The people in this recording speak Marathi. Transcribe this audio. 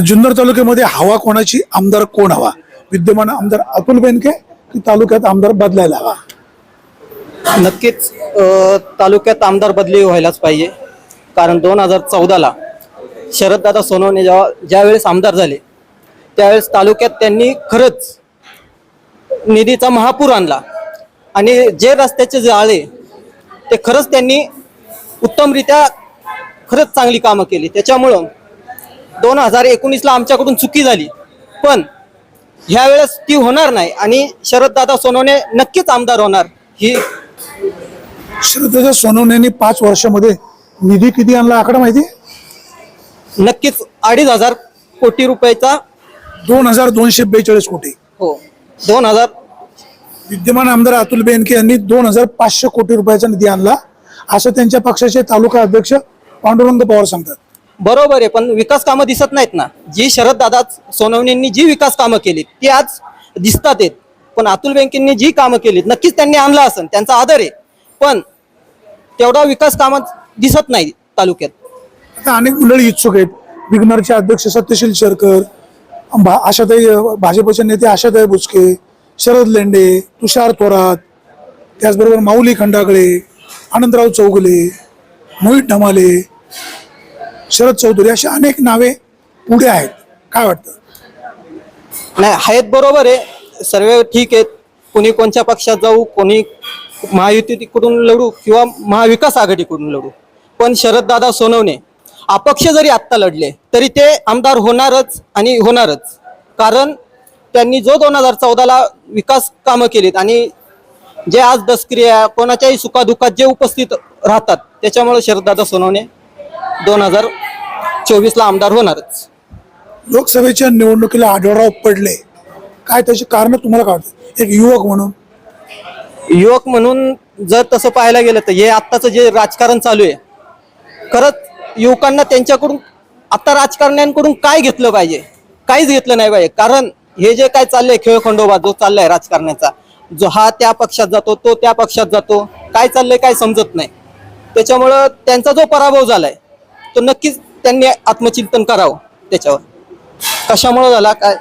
जुन्नर तालुक्यामध्ये हवा कोणाची? आमदार कोण हवा? विद्यमान आमदार अतुल बेनके की तालुक्यात आमदार बदलायला हवा? नक्कीच अ, तालुक्यात आमदार बदली व्हायलाच पाहिजे. कारण दोन हजार चौदाला शरददादा सोनवणे जेव्हा ज्यावेळेस आमदार झाले त्यावेळेस तालुक्यात त्यांनी खरंच निधीचा महापूर आणला. आणि जे रस्त्याचे जाळे ते खरंच त्यांनी उत्तमरित्या खरंच चांगली कामं केली. त्याच्यामुळं दोन हजार एकोणीसला आमच्याकडून चुकी झाली. पण ह्या वेळेस ती होणार नाही आणि शरददादा सोनवणे नक्कीच आमदार होणार. ही श्रद्धेच्या सोनवणेंनी पाच वर्षामध्ये निधी किती आणला आकडा माहिती? नक्कीच अडीच हजार कोटी रुपयाचा दोन हजार दोनशे बेचाळीस कोटी. हो दोन हजार विद्यमान आमदार अतुल बेनके यांनी दोन हजार पाचशे कोटी रुपयाचा निधी आणला. असं त्यांच्या पक्षाचे तालुका अध्यक्ष पांडुरंग पवार सांगतात. बरोबर आहे पण विकास कामं दिसत नाहीत ना. जी शरद दादा सोनवणेंनी जी विकास कामं केली ती आज दिसतात आहेत. पण अतुल बँकेंनी जी कामं केली नक्कीच त्यांनी आणलं असेल त्यांचा आदर आहे. पण तेवढा विकास कामं दिसत नाही तालुक्यात. आता अनेक मंडळी इच्छुक आहेत. विग्नरचे अध्यक्ष सत्यशील शेरकर भा- आशाताई भाजपचे नेते आशाताई बुचके शरद लेंडे तुषार थोरात त्याचबरोबर माऊली खंडागळे आनंदराव चौगले मोहित ढमाले शरद चौधरी अशी अनेक नावे पुढे आहेत. काय वाटतं? नाही आहेत बरोबर आहे. सर्व ठीक आहेत. कोणी कोणत्या पक्षात जाऊ कोणी महायुतीकडून लढू किंवा महाविकास आघाडीकडून लढू. पण शरददादा सोनवणे अपक्ष जरी आत्ता लढले तरी ते आमदार होणारच आणि होणारच. कारण त्यांनी जो दोन हजार चौदाला विकास कामं केलीत आणि जे आज दसक्रिया कोणाच्याही सुखादुखात जे उपस्थित राहतात त्याच्यामुळे शरददादा सोनवणे दोन हजार चोवीसला आमदार होणारच. लोकसभेच्या निवडणुकीला आढळराव पडले. काय त्याची कारण तुम्हाला काय एक युवक म्हणून. युवक म्हणून जर तसं पाहायला गेलं तर हे आत्ताचं जे राजकारण चालू आहे खरंच युवकांना त्यांच्याकडून आता राजकारण्यांकडून काय घेतलं पाहिजे? काहीच घेतलं नाही पाहिजे. कारण हे जे काय चाललंय खेळखंडोबा जो चाललाय राजकारणाचा जो हा त्या पक्षात जातो तो त्या पक्षात जातो. काय चाललंय काय समजत नाही. त्याच्यामुळं त्यांचा जो पराभव झालाय तो नक्कीच त्यांनी आत्मचिंतन करावं त्याच्यावर. कशामुळं झाला? काय?